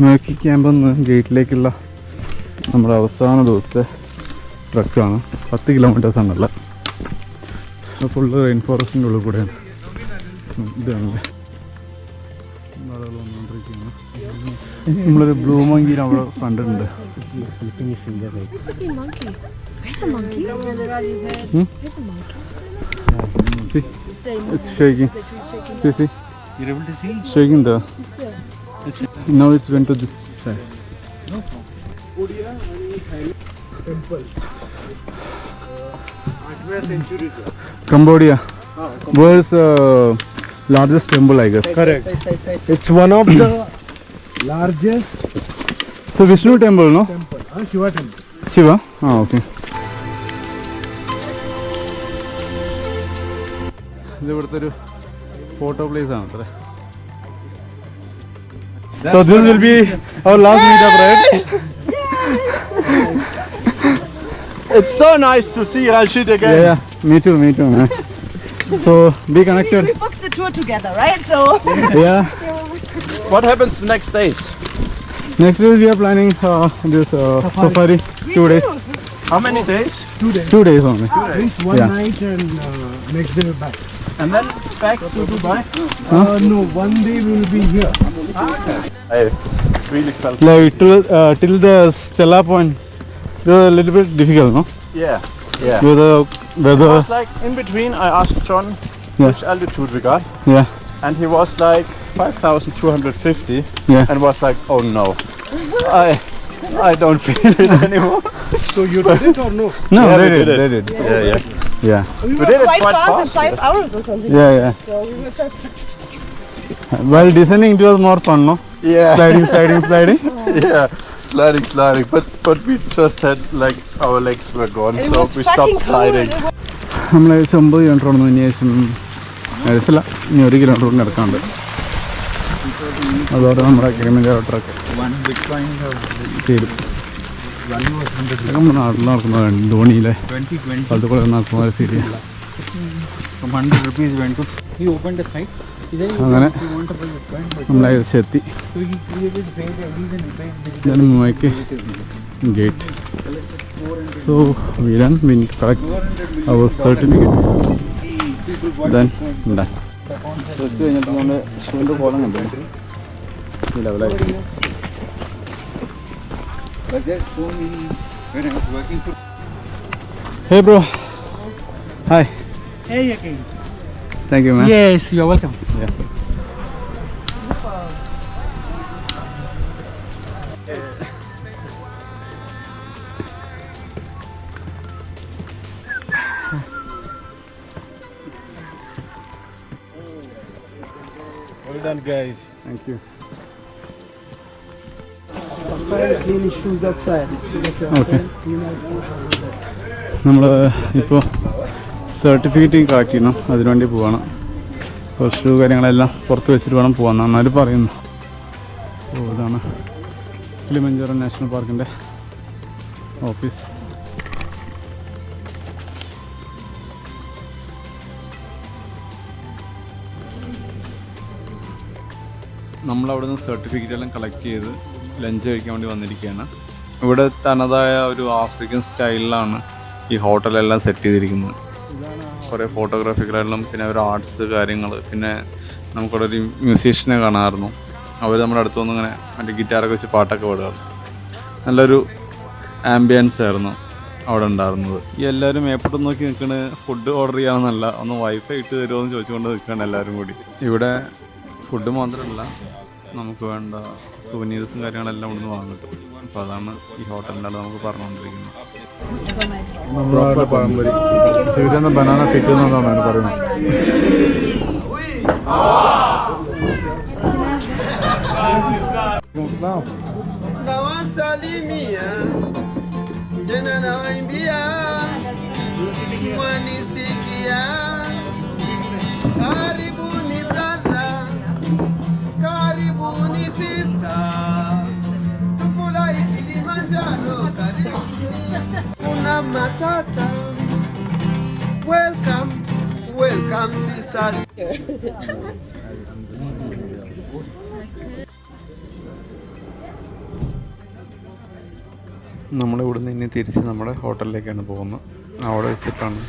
നോക്കി ക്യാമ്പ് നിന്ന് ഗേറ്റിലേക്കുള്ള നമ്മുടെ അവസാന ദിവസത്തെ ട്രക്കാണ്. പത്ത് കിലോമീറ്റേഴ്സ് ആണല്ല ഫുള്ള് റെയിൻ ഫോറസ്റ്റിന്റെ ഉള്ളിൽ കൂടെയാണ്. ഇതാണല്ലേ ആളുകൾ വന്നുകൊണ്ടിരിക്കുകയാണ് നമ്മളൊരു ബ്ലൂ മങ്കീനെ അവിടെ കണ്ടിട്ടുണ്ട്. Hmm? Now it's went to this side. Cambodia. World's uh, largest temple, I guess. Correct. It's one of the largest So Vishnu temple, no? temple, Uh, Shiva temple. Shiva? Ah, okay. ഇത് ഇവിടുത്തെ ഒരു photo place ആണ് അത്ര So this will be our last meetup, right? it's so nice to see Rashid again. Yeah, yeah. me too, me too. Man. So be connected. We, we booked the tour together, right? So yeah. what happens next days? Next days we are planning uh, this uh, safari. safari. Two days. How many days? Two days. Two days only. Ah, Two days. One yeah. night and uh, next day we're back. And then back to Dubai? Uh, no, one day we will be here. I really felt. Like till uh, till the Stella point, it was a little bit difficult, no? Yeah. Yeah. With the It was like in between. I asked John Yeah. which altitude we got, Yeah. and he was like 5,250, Yeah. and was like, "Oh no, I, I don't feel it anymore." So you did it or no? No, Yeah, they we did. did They it. did. Yeah, yeah. Yeah. We We were did it quite quite fast in fast, five hours or something. Yeah, yeah. So we were just While descending, it was more fun, no? Yeah. Sliding, sliding, sliding. yeah. Sliding, sliding, but but we just had like our legs were gone, it so we stopped sliding. It was നമ്മൾ ഏകദേശം ഒമ്പത് kilometre ഓടുന്നു ഇനി ഏകദേശം ഏകദേശമല്ല ഇനി ഒരു kilometre കൂടി നടക്കാണ്ട് അതോടെ നമ്മുടെ കിളിമഞ്ചാറോ ട്രക്ക് തീരും നമ്മുടെ നാട്ടിൽ നടക്കുന്നതാണ് ധോണിയിലെ സ്ഥലത്ത് കൂടെ നടക്കുന്ന ഫീൽ ചെയ്യാം From 100 rupees went to. He opened the site. Then he അങ്ങനെ നമ്മൾ ഏകദേശം എത്തി മുമ്പേക്ക് gate so we done we need collect our certificate then ഉണ്ടാ കഴിഞ്ഞിട്ട് നമ്മൾ ഷൂവിന്റെ കോലം കണ്ടു. ലെവലായി But there's so many. When I was working for. Hey bro. Hi. Hey again. Thank you man. Yes, you're welcome. Yeah. Well done, guys. Thank you. നമ്മൾ ഇപ്പോൾ certificate collect ചെയ്യണം അതിനുവേണ്ടി പോവാണ്. കുറച്ച് കാര്യങ്ങളെല്ലാം പുറത്ത് വെച്ചിട്ട് വേണം പോകാൻ എന്നാലും പറയുന്നു. ഓ ഇതാണ് കിളിമഞ്ചോറ നാഷണൽ പാർക്കിന്റെ ഓഫീസ് നമ്മളവിടെ നിന്ന് സർട്ടിഫിക്കറ്റ് എല്ലാം കളക്ട് ചെയ്ത് ലഞ്ച് കഴിക്കാൻ വേണ്ടി വന്നിരിക്കുകയാണ്. ഇവിടെ തനതായ ഒരു ആഫ്രിക്കൻ സ്റ്റൈലിലാണ് ഈ ഹോട്ടലെല്ലാം സെറ്റ് ചെയ്തിരിക്കുന്നത്. കുറേ ഫോട്ടോഗ്രാഫികളെല്ലാം പിന്നെ ഒരു ആർട്സ് കാര്യങ്ങൾ പിന്നെ നമുക്കവിടെ ഒരു മ്യൂസീഷ്യനെ കാണാമായിരുന്നു. അവർ നമ്മുടെ അടുത്ത് വന്ന് ഇങ്ങനെ മറ്റേ ഗിറ്റാറൊക്കെ വെച്ച് പാട്ടൊക്കെ പാടുകയാണ് നല്ലൊരു ആംബിയൻസ് ആയിരുന്നു അവിടെ ഉണ്ടായിരുന്നത്. ഈ എല്ലാവരും എപ്പോഴും നോക്കി നിൽക്കുന്ന ഫുഡ് ഓർഡർ ചെയ്യാമെന്നല്ല ഒന്ന് വൈഫൈ ഇട്ട് തരുമോ എന്ന് ചോദിച്ചുകൊണ്ട് നിൽക്കുകയാണ് എല്ലാവരും കൂടി. ഇവിടെ ഫുഡ് മാത്രമല്ല നമുക്ക് വേണ്ട സുവനീർസും കാര്യങ്ങളെല്ലാം ഇവിടുന്ന് വാങ്ങാൻ കിട്ടും. അപ്പോൾ അതാണ് ഈ ഹോട്ടലിന്റെ ആൾ നമുക്ക് പറഞ്ഞുകൊണ്ടിരിക്കുന്നത്. പഴംപൊരി. ഇവരെന്താ ബനാന ഫിറ്റ് എന്നാണ് അതിന് പറയുന്നത് Nawasalimia tena nawaimbia, mwanisikia. Karibuni matata, welcome, welcome sisters. നമ്മളിവിടുന്ന് ഇനി തിരിച്ച് നമ്മുടെ ഹോട്ടലിലേക്കാണ് പോകുന്നത്. അവിടെ വെച്ചിട്ടാണ്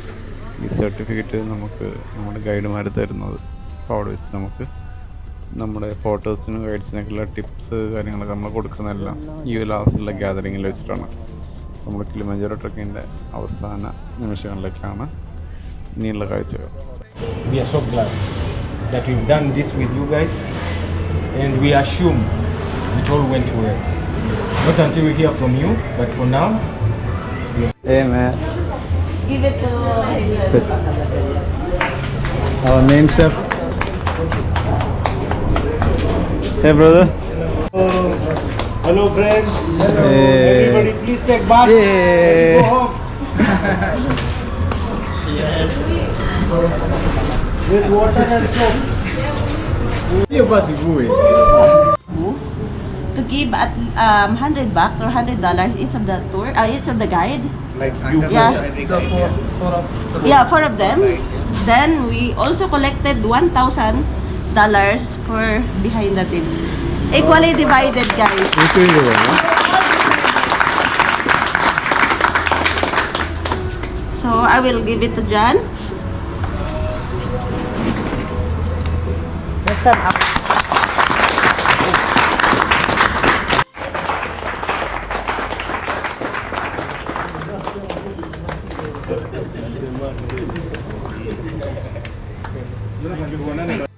ഈ സർട്ടിഫിക്കറ്റ് നമുക്ക് നമ്മുടെ ഗൈഡുമാർ തരുന്നത്. അപ്പോൾ അവിടെ വെച്ച് നമുക്ക് നമ്മുടെ ഫോട്ടോസിനും ഗൈഡ്സിനൊക്കെയുള്ള ടിപ്സ് കാര്യങ്ങളൊക്കെ നമ്മൾ കൊടുക്കുന്നതെല്ലാം ഈ ലാസ്റ്റുള്ള ഗ്യാതറിങ്ങിൽ വെച്ചിട്ടാണ്. നമ്മുടെ കിളിമഞ്ചാറോ ട്രക്കിൻ്റെ അവസാന നിമിഷങ്ങളിലേക്കാണ് ഇനിയുള്ള കാഴ്ചകൾ We are so glad that we've done this with you guys, and we assume it all went well. Not until we hear from you, but for now, Hey man, Give it to our main chef. Hey brother. Hello, friends. Hey. Everybody, please take bath. Hey. Go home. With water and soap. to give at um, 100 bucks or 100 dollars each of the tour, uh, each of the guide. Like you Yeah. The four, four of the Yeah, four of them. Then we also collected 1,000 dollars for behind the team. Equally divided, guys. So I will give it to John. Let's stand up.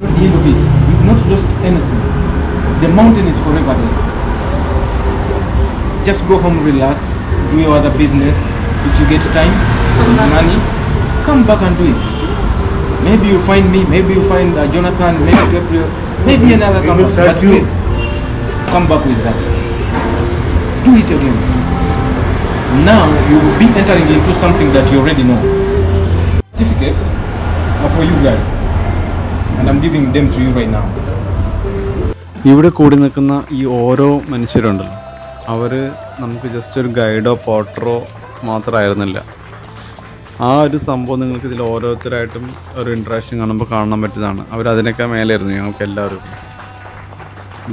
at the end of it, we've not lost anything. The mountain is forever there. Just go home, relax, do your other business. If you get time, money, come back and do it. Maybe you'll find me, maybe you'll find uh, Jonathan, maybe Gabriel, maybe another will campus. search But you. please, come back with us. Do it again. Now you will be entering into something that you already know. Certificates are for you guys, and I'm giving them to you right now. ഇവിടെ കൂടി നിൽക്കുന്ന ഈ ഓരോ മനുഷ്യരുണ്ടല്ലോ. അവർ നമുക്ക് just ഒരു Guido പോട്ടറോ മാത്രമായിരുന്നില്ല. ആ ഒരു സംഭവം നിങ്ങൾക്ക് ഇതിൽ ഓരോരുത്തരായിട്ടും ഒരു ഇൻട്രാക്ഷൻ കാണുമ്പോൾ കാണാൻ പറ്റുന്നതാണ്. അവർ അതിനൊക്കെ മേലായിരുന്നു ഞങ്ങൾക്ക് എല്ലാവർക്കും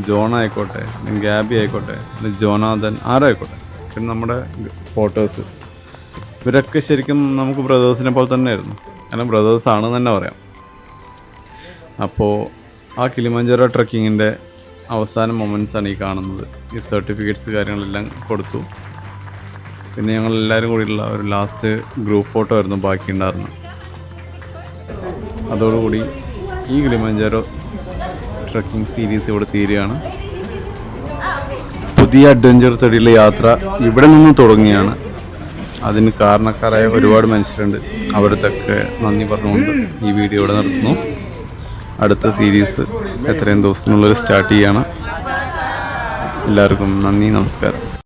ജോൺ ആയിക്കോട്ടെ ഗാബി ആയിക്കോട്ടെ ജോനാഥൻ ആരായിക്കോട്ടെ പിന്നെ നമ്മുടെ ഫോട്ടോസ് ഇവരൊക്കെ ശരിക്കും നമുക്ക് ബ്രദേഴ്സിനെ പോലെ തന്നെയായിരുന്നു. കാരണം ബ്രദേഴ്സ് ആണെന്ന് തന്നെ പറയാം. അപ്പോൾ ആ കിളിമഞ്ചേര ട്രക്കിങ്ങിന്റെ അവസാന മൊമെന്റ്സ് ആണ് ഈ കാണുന്നത്. ഈ സർട്ടിഫിക്കറ്റ്സ് കാര്യങ്ങളെല്ലാം കൊടുത്തു. പിന്നെ ഞങ്ങൾ എല്ലാവരും കൂടിയുള്ള ഒരു ലാസ്റ്റ് ഗ്രൂപ്പ് ഫോട്ടോ ആയിരുന്നു ബാക്കിയുണ്ടായിരുന്നത്. അതോടുകൂടി ഈ ഗ്രിമഞ്ചാരോ ട്രക്കിംഗ് സീരീസ് ഇവിടെ തീരുകയാണ്. പുതിയ അഡ്വഞ്ചർ തടിയിലെ യാത്ര ഇവിടെ നിന്ന് തുടങ്ങിയാണ് അതിന് കാരണക്കാരായ ഒരുപാട് മനുഷ്യരുണ്ട്. അവിടുത്തെ നന്ദി പറഞ്ഞുകൊണ്ട് ഈ വീഡിയോ ഇവിടെ നിർത്തുന്നു. അടുത്ത സീരീസ് എത്രയും ദിവസത്തിനുള്ളിൽ സ്റ്റാർട്ട് ചെയ്യാണ്. എല്ലാവർക്കും നന്ദി നമസ്കാരം.